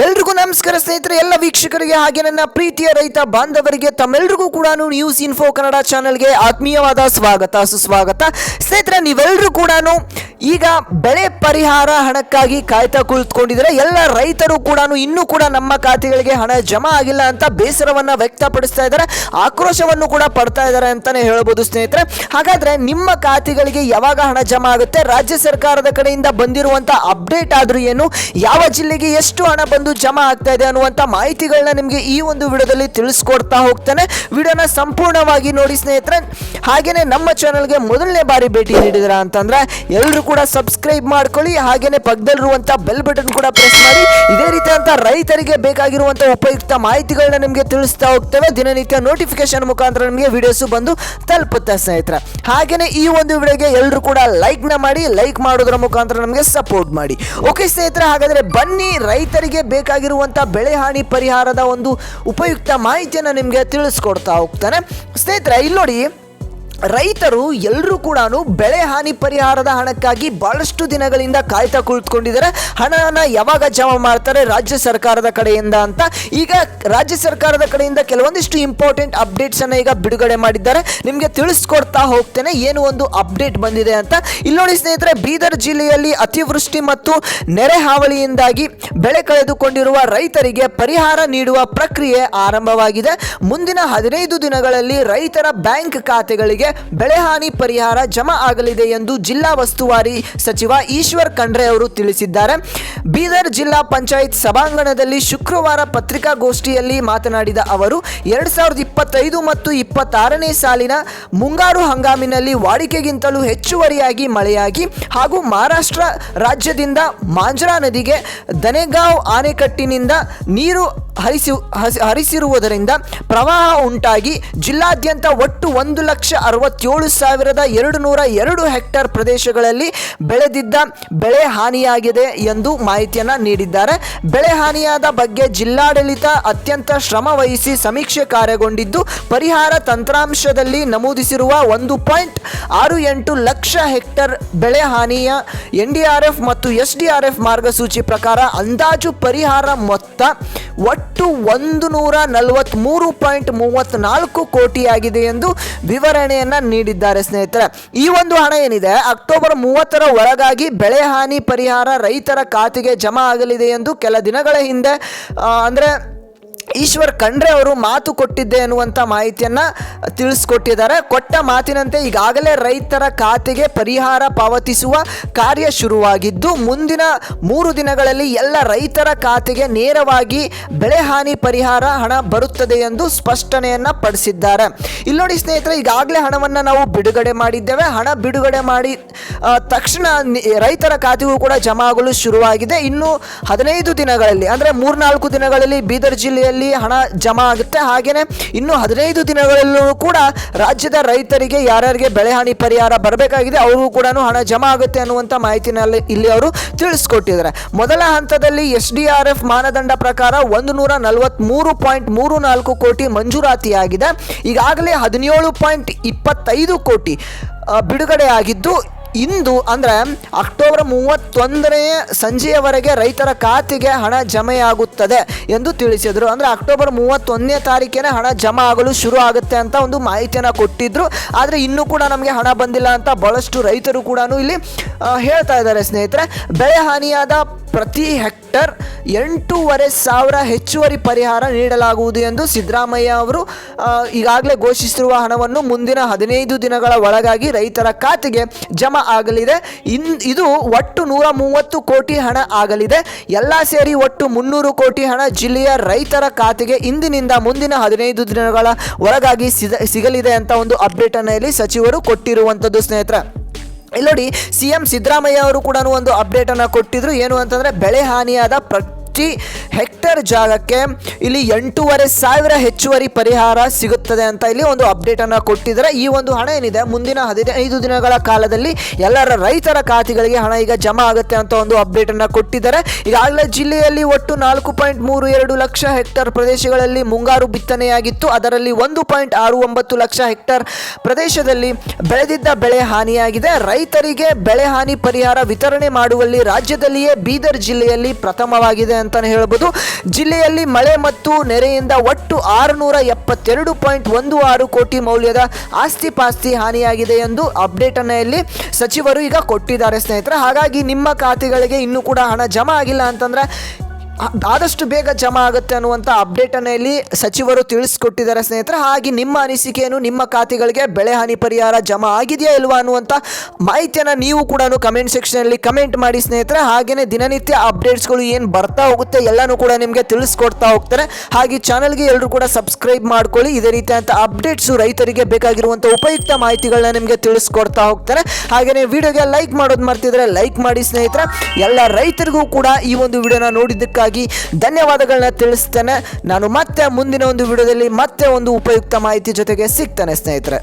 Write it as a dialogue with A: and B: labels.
A: ಎಲ್ರಿಗೂ ನಮಸ್ಕಾರ ಸ್ನೇಹಿತರೆ, ಎಲ್ಲ ವೀಕ್ಷಕರಿಗೆ ಹಾಗೆ ನನ್ನ ಪ್ರೀತಿಯ ರೈತ ಬಾಂಧವರಿಗೆ ತಮ್ಮೆಲ್ಲರಿಗೂ ಕೂಡ ನ್ಯೂಸ್ ಇನ್ಫೋ ಕನ್ನಡ ಚಾನೆಲ್ಗೆ ಆತ್ಮೀಯವಾದ ಸ್ವಾಗತ, ಸುಸ್ವಾಗತ. ಸ್ನೇಹಿತರೆ ನೀವೆಲ್ಲರೂ ಕೂಡ ಈಗ ಬೆಳೆ ಪರಿಹಾರ ಹಣಕ್ಕಾಗಿ ಕಾಯ್ತಾ ಕುಳಿತುಕೊಂಡಿದ್ರೆ ಎಲ್ಲ ರೈತರು ಕೂಡ ಇನ್ನೂ ಕೂಡ ನಮ್ಮ ಖಾತೆಗಳಿಗೆ ಹಣ ಜಮಾ ಆಗಿಲ್ಲ ಅಂತ ಬೇಸರವನ್ನ ವ್ಯಕ್ತಪಡಿಸ್ತಾ ಇದ್ದಾರೆ. ಆಕ್ರೋಶವನ್ನು ಕೂಡ ಪಡ್ತಾ ಇದ್ದಾರೆ ಅಂತಾನೆ ಹೇಳ್ಬೋದು ಸ್ನೇಹಿತರೆ. ಹಾಗಾದ್ರೆ ನಿಮ್ಮ ಖಾತೆಗಳಿಗೆ ಯಾವಾಗ ಹಣ ಜಮಾ ಆಗುತ್ತೆ? ರಾಜ್ಯ ಸರ್ಕಾರದ ಕಡೆಯಿಂದ ಬಂದಿರುವಂಥ ಅಪ್ಡೇಟ್ ಆದರೂ ಏನು? ಯಾವ ಜಿಲ್ಲೆಗೆ ಎಷ್ಟು ಹಣ ಜಮಾ ಆಗ್ತಾ ಇದೆ ಅನ್ನುವಂತ ಮಾಹಿತಿಗಳನ್ನ ನಿಮಗೆ ಈ ಒಂದು ವಿಡಿಯೋದಲ್ಲಿ ತಿಳಿಸ್ಕೊಡ್ತಾ ಹೋಗ್ತಾನೆ. ವಿಡಿಯೋನ ಸಂಪೂರ್ಣವಾಗಿ ನೋಡಿ ಸ್ನೇಹಿತರೆ. ಹಾಗೆಯೇ ನಮ್ಮ ಚಾನಲ್ಗೆ ಮೊದಲನೇ ಬಾರಿ ಭೇಟಿ ನೀಡಿದ್ರ ಅಂತಂದ್ರೆ ಎಲ್ಲರೂ ಕೂಡ ಸಬ್ಸ್ಕ್ರೈಬ್ ಮಾಡ್ಕೊಳ್ಳಿ, ಹಾಗೇನೆ ಪಕ್ಕದಲ್ಲಿರುವಂತ ಬೆಲ್ ಬಟನ್ ಕೂಡ ಪ್ರೆಸ್ ಮಾಡಿ. ಇದೇ ರೀತಿಯಂತ ರೈತರಿಗೆ ಬೇಕಾಗಿರುವಂಥ ಉಪಯುಕ್ತ ಮಾಹಿತಿಗಳನ್ನ ನಿಮಗೆ ತಿಳಿಸ್ತಾ ಹೋಗ್ತೇವೆ. ದಿನನಿತ್ಯ ನೋಟಿಫಿಕೇಶನ್ ಮುಖಾಂತರ ನಿಮಗೆ ವಿಡಿಯೋಸ್ ಬಂದು ತಲುಪುತ್ತೆ ಸ್ನೇಹಿತರೆ. ಹಾಗೆಯೇ ಈ ಒಂದು ವಿಡಿಯೋಗೆ ಎಲ್ಲರೂ ಕೂಡ ಲೈಕ್ನ ಮಾಡಿ ಲೈಕ್ ಮಾಡೋದ್ರ ಮುಖಾಂತರ ನಮಗೆ ಸಪೋರ್ಟ್ ಮಾಡಿ. ಓಕೆ ಸ್ನೇಹಿತರೆ, ಹಾಗಾದ್ರೆ ಬನ್ನಿ ರೈತರಿಗೆ ಬೇಕಾಗಿರುವಂತ ಬೆಳೆ ಹಾನಿ ಪರಿಹಾರದ ಒಂದು ಉಪಯುಕ್ತ ಮಾಹಿತಿಯನ್ನು ನಿಮಗೆ ತಿಳಿಸ್ಕೊಡ್ತಾ ಹೋಗ್ತಾನೆ. ಸ್ನೇಹಿತರೆ ಇಲ್ಲಿ ನೋಡಿ ರೈತರು ಎಲ್ಲರೂ ಕೂಡ ಬೆಳೆ ಹಾನಿ ಪರಿಹಾರದ ಹಣಕ್ಕಾಗಿ ಬಹಳಷ್ಟು ದಿನಗಳಿಂದ ಕಾಯ್ತಾ ಕುಳಿತುಕೊಂಡಿದ್ದಾರೆ ಹಣನ ಯಾವಾಗ ಜಮಾ ಮಾಡ್ತಾರೆ ರಾಜ್ಯ ಸರ್ಕಾರದ ಕಡೆಯಿಂದ ಅಂತ. ಈಗ ರಾಜ್ಯ ಸರ್ಕಾರದ ಕಡೆಯಿಂದ ಕೆಲವೊಂದಿಷ್ಟು ಇಂಪಾರ್ಟೆಂಟ್ ಅಪ್ಡೇಟ್ಸ್ ಅನ್ನ ಈಗ ಬಿಡುಗಡೆ ಮಾಡಿದ್ದಾರೆ. ನಿಮಗೆ ತಿಳಿಸ್ಕೊಡ್ತಾ ಹೋಗ್ತೇನೆ ಏನು ಒಂದು ಅಪ್ಡೇಟ್ ಬಂದಿದೆ ಅಂತ. ಇಲ್ಲಿ ನೋಡಿ ಸ್ನೇಹಿತರೆ, ಬೀದರ್ ಜಿಲ್ಲೆಯಲ್ಲಿ ಅತಿವೃಷ್ಟಿ ಮತ್ತು ನೆರೆ ಹಾವಳಿಯಿಂದಾಗಿ ಬೆಳೆ ಕಳೆದುಕೊಂಡಿರುವ ರೈತರಿಗೆ ಪರಿಹಾರ ನೀಡುವ ಪ್ರಕ್ರಿಯೆ ಆರಂಭವಾಗಿದೆ. ಮುಂದಿನ ಹದಿನೈದು ದಿನಗಳಲ್ಲಿ ರೈತರ ಬ್ಯಾಂಕ್ ಖಾತೆಗಳಿಗೆ ಬೆಳೆ ಹಾನಿ ಪರಿಹಾರ ಜಮಾ ಆಗಲಿದೆ ಎಂದು ಜಿಲ್ಲಾ ಉಸ್ತುವಾರಿ ಸಚಿವ ಈಶ್ವರ್ ಖಂಡ್ರೆ ಅವರು ತಿಳಿಸಿದ್ದಾರೆ. ಬೀದರ್ ಜಿಲ್ಲಾ ಪಂಚಾಯತ್ ಸಭಾಂಗಣದಲ್ಲಿ ಶುಕ್ರವಾರ ಪತ್ರಿಕಾಗೋಷ್ಠಿಯಲ್ಲಿ ಮಾತನಾಡಿದ ಅವರು, ಎರಡ್ ಸಾವಿರದ ಇಪ್ಪತ್ತೈದು ಮತ್ತು ಇಪ್ಪತ್ತಾರನೇ ಸಾಲಿನ ಮುಂಗಾರು ಹಂಗಾಮಿನಲ್ಲಿ ವಾಡಿಕೆಗಿಂತಲೂ ಹೆಚ್ಚುವರಿಯಾಗಿ ಮಳೆಯಾಗಿ ಹಾಗೂ ಮಹಾರಾಷ್ಟ್ರ ರಾಜ್ಯದಿಂದ ಮಾಂಜ್ರಾ ನದಿಗೆ ದನೆಗಾವ್ ಆಣೆಕಟ್ಟಿನಿಂದ ನೀರು ಹರಿಸಿ ಹರಿಸಿರುವುದರಿಂದ ಪ್ರವಾಹ ಉಂಟಾಗಿ ಜಿಲ್ಲಾದ್ಯಂತ ಒಟ್ಟು ಒಂದು ಲಕ್ಷ ಅರವತ್ತೇಳು ಸಾವಿರದ ಎರಡು ನೂರ ಎರಡು ಹೆಕ್ಟೇರ್ ಪ್ರದೇಶಗಳಲ್ಲಿ ಬೆಳೆದಿದ್ದ ಬೆಳೆ ಹಾನಿಯಾಗಿದೆ ಎಂದು ಮಾಹಿತಿಯನ್ನು ನೀಡಿದ್ದಾರೆ. ಬೆಳೆ ಹಾನಿಯಾದ ಬಗ್ಗೆ ಜಿಲ್ಲಾಡಳಿತ ಅತ್ಯಂತ ಶ್ರಮ ವಹಿಸಿ ಸಮೀಕ್ಷೆ ಕಾರ್ಯಗೊಂಡಿದ್ದು, ಪರಿಹಾರ ತಂತ್ರಾಂಶದಲ್ಲಿ ನಮೂದಿಸಿರುವ ಒಂದು ಪಾಯಿಂಟ್ ಆರು ಎಂಟು ಲಕ್ಷ ಹೆಕ್ಟೇರ್ ಬೆಳೆ ಹಾನಿಯ ಎನ್ಡಿಆರ್ಎಫ್ ಮತ್ತು ಎಸ್ಡಿಆರ್ಎಫ್ ಮಾರ್ಗಸೂಚಿ ಪ್ರಕಾರ ಅಂದಾಜು ಪರಿಹಾರ ಮೊತ್ತ ಒಟ್ಟು ಒಂದು ನೂರ ನಲವತ್ತ್ಮೂರು ಪಾಯಿಂಟ್ ಮೂವತ್ತ್ನಾಲ್ಕು ಕೋಟಿಯಾಗಿದೆ ಎಂದು ವಿವರಣೆಯನ್ನ ನೀಡಿದ್ದಾರೆ ಸ್ನೇಹಿತರೆ. ಈ ಒಂದು ಹಣ ಏನಿದೆ? ಅಕ್ಟೋಬರ್ ಮೂವತ್ತರ ಒಳಗಾಗಿ ಬೆಳೆ ಹಾನಿ ಪರಿಹಾರ ರೈತರ ಖಾತೆಗೆ ಜಮಾ ಆಗಲಿದೆ ಎಂದು ಕೆಲ ದಿನಗಳ ಹಿಂದೆ ಅಂದರೆ ಅಂದ್ರೆ ಈಶ್ವರ್ ಖಂಡ್ರೆ ಅವರು ಮಾತು ಕೊಟ್ಟಿದ್ದೆ ಎನ್ನುವಂಥ ಮಾಹಿತಿಯನ್ನು ತಿಳಿಸ್ಕೊಟ್ಟಿದ್ದಾರೆ. ಕೊಟ್ಟ ಮಾತಿನಂತೆ ಈಗಾಗಲೇ ರೈತರ ಖಾತೆಗೆ ಪರಿಹಾರ ಪಾವತಿಸುವ ಕಾರ್ಯ ಶುರುವಾಗಿದ್ದು, ಮುಂದಿನ ಮೂರು ದಿನಗಳಲ್ಲಿ ಎಲ್ಲ ರೈತರ ಖಾತೆಗೆ ನೇರವಾಗಿ ಬೆಳೆ ಹಾನಿ ಪರಿಹಾರ ಹಣ ಬರುತ್ತದೆ ಎಂದು ಸ್ಪಷ್ಟನೆಯನ್ನು ಪಡಿಸಿದ್ದಾರೆ. ಇಲ್ಲಿ ನೋಡಿ ಸ್ನೇಹಿತರೆ, ಈಗಾಗಲೇ ಹಣವನ್ನು ನಾವು ಬಿಡುಗಡೆ ಮಾಡಿದ್ದೇವೆ. ಹಣ ಬಿಡುಗಡೆ ಮಾಡಿ ತಕ್ಷಣ ರೈತರ ಖಾತೆಗೂ ಕೂಡ ಜಮಾ ಆಗಲು ಶುರುವಾಗಿದೆ. ಇನ್ನು ಹದಿನೈದು ದಿನಗಳಲ್ಲಿ, ಅಂದರೆ ಮೂರ್ನಾಲ್ಕು ದಿನಗಳಲ್ಲಿ ಬೀದರ್ ಜಿಲ್ಲೆಯಲ್ಲಿ ಹಣ ಜಮಾ ಆಗುತ್ತೆ. ಹಾಗೆಯೇ ಇನ್ನು ಹದಿನೈದು ದಿನಗಳಲ್ಲೂ ಕೂಡ ರಾಜ್ಯದ ರೈತರಿಗೆ, ಯಾರ್ಯಾರಿಗೆ ಬೆಳೆ ಹಾನಿ ಪರಿಹಾರ ಬರಬೇಕಾಗಿದೆ, ಅವ್ರಿಗೂ ಕೂಡ ಹಣ ಜಮಾ ಆಗುತ್ತೆ ಅನ್ನುವಂಥ ಮಾಹಿತಿನಲ್ಲಿ ಇಲ್ಲಿ ಅವರು ತಿಳಿಸ್ಕೊಟ್ಟಿದ್ದಾರೆ. ಮೊದಲ ಹಂತದಲ್ಲಿ ಎಸ್ ಡಿ ಆರ್ ಎಫ್ ಮಾನದಂಡ ಪ್ರಕಾರ ಒಂದು ನೂರ ನಲವತ್ತ್ಮೂರು ಪಾಯಿಂಟ್ ಮೂರು ನಾಲ್ಕು ಕೋಟಿ ಮಂಜೂರಾತಿಯಾಗಿದೆ. ಈಗಾಗಲೇ ಹದಿನೇಳು ಪಾಯಿಂಟ್ ಇಪ್ಪತ್ತೈದು ಕೋಟಿ ಬಿಡುಗಡೆ ಬಿಡುಗಡೆಯಾಗಿದ್ದು ಇಂದು ಅಂದರೆ ಅಕ್ಟೋಬರ್ ಮೂವತ್ತೊಂದನೇ ಸಂಜೆಯವರೆಗೆ ರೈತರ ಖಾತೆಗೆ ಹಣ ಜಮೆಯಾಗುತ್ತದೆ ಎಂದು ತಿಳಿಸಿದರು. ಅಂದರೆ ಅಕ್ಟೋಬರ್ ಮೂವತ್ತೊಂದನೇ ತಾರೀಕೇನೆ ಹಣ ಜಮಾ ಆಗಲು ಶುರು ಆಗುತ್ತೆ ಅಂತ ಒಂದು ಮಾಹಿತಿಯನ್ನು ಕೊಟ್ಟಿದ್ದರು ಆದರೆ ಇನ್ನೂ ಕೂಡ ನಮಗೆ ಹಣ ಬಂದಿಲ್ಲ ಅಂತ ಬಹಳಷ್ಟು ರೈತರು ಕೂಡ ಇಲ್ಲಿ ಹೇಳ್ತಾ ಇದ್ದಾರೆ ಸ್ನೇಹಿತರೆ. ಬೆಳೆ ಹಾನಿಯಾದ ಪ್ರತಿ ಹೆಕ್ಟರ್ ಎಂಟೂವರೆ ಸಾವಿರ ಹೆಚ್ಚುವರಿ ಪರಿಹಾರ ನೀಡಲಾಗುವುದು ಎಂದು ಸಿದ್ದರಾಮಯ್ಯ ಅವರು ಈಗಾಗಲೇ ಘೋಷಿಸಿರುವ ಹಣವನ್ನು ಮುಂದಿನ ಹದಿನೈದು ದಿನಗಳ ಒಳಗಾಗಿ ರೈತರ ಖಾತೆಗೆ ಜಮಾ ಆಗಲಿದೆ. ಇನ್, ಇದು ಒಟ್ಟು ನೂರ ಮೂವತ್ತು ಕೋಟಿ ಹಣ ಆಗಲಿದೆ. ಎಲ್ಲ ಸೇರಿ ಒಟ್ಟು ಮುನ್ನೂರು ಕೋಟಿ ಹಣ ಜಿಲ್ಲೆಯ ರೈತರ ಖಾತೆಗೆ ಇಂದಿನಿಂದ ಮುಂದಿನ ಹದಿನೈದು ದಿನಗಳ ಒಳಗಾಗಿ ಸಿಗಲಿದೆ ಅಂತ ಒಂದು ಅಪ್ಡೇಟನ್ನು ಇಲ್ಲಿ ಸಚಿವರು ಕೊಟ್ಟಿರುವಂಥದ್ದು ಸ್ನೇಹಿತರೆ. ಇಲ್ಲಿ ನೋಡಿ ಸಿ ಎಂ ಸಿದ್ದರಾಮಯ್ಯ ಅವರು ಕೂಡ ಒಂದು ಅಪ್ಡೇಟನ್ನು ಕೊಟ್ಟಿದ್ರು. ಏನು ಅಂತಂದರೆ ಬೆಳೆ ಹಾನಿಯಾದ ಪ್ರತಿ ಹೆಕ್ಟರ್ ಜಾಗಕ್ಕೆ ಇಲ್ಲಿ ಎಂಟೂವರೆ ಸಾವಿರ ಹೆಚ್ಚುವರಿ ಪರಿಹಾರ ಸಿಗುತ್ತದೆ ಅಂತ ಇಲ್ಲಿ ಒಂದು ಅಪ್ಡೇಟ್ ಅನ್ನು ಕೊಟ್ಟಿದ್ದಾರೆ. ಈ ಒಂದು ಹಣ ಏನಿದೆ? ಮುಂದಿನ ಹದಿನೈದು ದಿನಗಳ ಕಾಲದಲ್ಲಿ ಎಲ್ಲರ ರೈತರ ಖಾತೆಗಳಿಗೆ ಹಣ ಈಗ ಜಮಾ ಆಗುತ್ತೆ ಅಂತ ಒಂದು ಅಪ್ಡೇಟ್ ಅನ್ನು ಕೊಟ್ಟಿದ್ದಾರೆ. ಈಗಾಗಲೇ ಜಿಲ್ಲೆಯಲ್ಲಿ ಒಟ್ಟು ನಾಲ್ಕು ಪಾಯಿಂಟ್ ಮೂರು ಎರಡು ಲಕ್ಷ ಹೆಕ್ಟರ್ ಪ್ರದೇಶಗಳಲ್ಲಿ ಮುಂಗಾರು ಬಿತ್ತನೆಯಾಗಿತ್ತು. ಅದರಲ್ಲಿ ಒಂದು ಪಾಯಿಂಟ್ ಆರು ಒಂಬತ್ತು ಲಕ್ಷ ಹೆಕ್ಟರ್ ಪ್ರದೇಶದಲ್ಲಿ ಬೆಳೆದಿದ್ದ ಬೆಳೆ ಹಾನಿಯಾಗಿದೆ. ರೈತರಿಗೆ ಬೆಳೆ ಹಾನಿ ಪರಿಹಾರ ವಿತರಣೆ ಮಾಡುವಲ್ಲಿ ರಾಜ್ಯದಲ್ಲಿಯೇ ಬೀದರ್ ಜಿಲ್ಲೆಯಲ್ಲಿ ಪ್ರಥಮವಾಗಿದೆ ಅಂತಲೇ ಹೇಳ್ಬೋದು. ಜಿಲ್ಲೆಯಲ್ಲಿ ಮಳೆ ಮತ್ತು ನೆರೆಯಿಂದ ಒಟ್ಟು ಆರುನೂರ ಎಪ್ಪತ್ತೆರಡು ಪಾಯಿಂಟ್ ಒಂದು ಆರು ಕೋಟಿ ಮೌಲ್ಯದ ಆಸ್ತಿ ಪಾಸ್ತಿ ಹಾನಿಯಾಗಿದೆ ಎಂದು ಅಪ್ಡೇಟನ್ನು ಇಲ್ಲಿ ಸಚಿವರು ಈಗ ಕೊಟ್ಟಿದ್ದಾರೆ ಸ್ನೇಹಿತರೆ. ಹಾಗಾಗಿ ನಿಮ್ಮ ಖಾತೆಗಳಿಗೆ ಇನ್ನೂ ಕೂಡ ಹಣ ಜಮಾ ಆಗಿಲ್ಲ ಅಂತಂದ್ರೆ ಆದಷ್ಟು ಬೇಗ ಜಮಾ ಆಗುತ್ತೆ ಅನ್ನುವಂಥ ಅಪ್ಡೇಟನ್ನು ಇಲ್ಲಿ ಸಚಿವರು ತಿಳಿಸ್ಕೊಟ್ಟಿದ್ದಾರೆ ಸ್ನೇಹಿತರೆ. ಹಾಗೆ ನಿಮ್ಮ ಅನಿಸಿಕೆಯನ್ನು, ನಿಮ್ಮ ಖಾತೆಗಳಿಗೆ ಬೆಳೆ ಹಾನಿ ಪರಿಹಾರ ಜಮಾ ಆಗಿದೆಯಾ ಇಲ್ವಾ ಅನ್ನುವಂಥ ಮಾಹಿತಿಯನ್ನು ನೀವು ಕೂಡ ಕಮೆಂಟ್ ಸೆಕ್ಷನಲ್ಲಿ ಕಮೆಂಟ್ ಮಾಡಿ ಸ್ನೇಹಿತರೆ. ಹಾಗೆಯೇ ದಿನನಿತ್ಯ ಅಪ್ಡೇಟ್ಸ್ಗಳು ಏನು ಬರ್ತಾ ಹೋಗುತ್ತೆ ಎಲ್ಲನೂ ಕೂಡ ನಿಮಗೆ ತಿಳಿಸ್ಕೊಡ್ತಾ ಹೋಗ್ತಾರೆ. ಹಾಗೆ ಚಾನಲ್ಗೆ ಎಲ್ಲರೂ ಕೂಡ ಸಬ್ಸ್ಕ್ರೈಬ್ ಮಾಡ್ಕೊಳ್ಳಿ. ಇದೇ ರೀತಿಯಾದಂಥ ಅಪ್ಡೇಟ್ಸು ರೈತರಿಗೆ ಬೇಕಾಗಿರುವಂಥ ಉಪಯುಕ್ತ ಮಾಹಿತಿಗಳನ್ನ ನಿಮಗೆ ತಿಳಿಸ್ಕೊಡ್ತಾ ಹೋಗ್ತಾರೆ. ಹಾಗೆಯೇ ವಿಡಿಯೋಗೆ ಲೈಕ್ ಮಾಡೋದು ಮರ್ತಿದ್ರೆ ಲೈಕ್ ಮಾಡಿ ಸ್ನೇಹಿತರೆ. ಎಲ್ಲ ರೈತರಿಗೂ ಕೂಡ ಈ ಒಂದು ವಿಡಿಯೋನ ನೋಡಿದ್ದಕ್ಕಾಗಿ ಧನ್ಯವಾದಗಳನ್ನ ತಿಳಿಸ್ತೇನೆ. ನಾನು ಮತ್ತೆ ಮುಂದಿನ ಒಂದು ವಿಡಿಯೋದಲ್ಲಿ ಮತ್ತೆ ಒಂದು ಉಪಯುಕ್ತ ಮಾಹಿತಿ ಜೊತೆಗೆ ಸಿಗ್ತೇನೆ ಸ್ನೇಹಿತರೆ.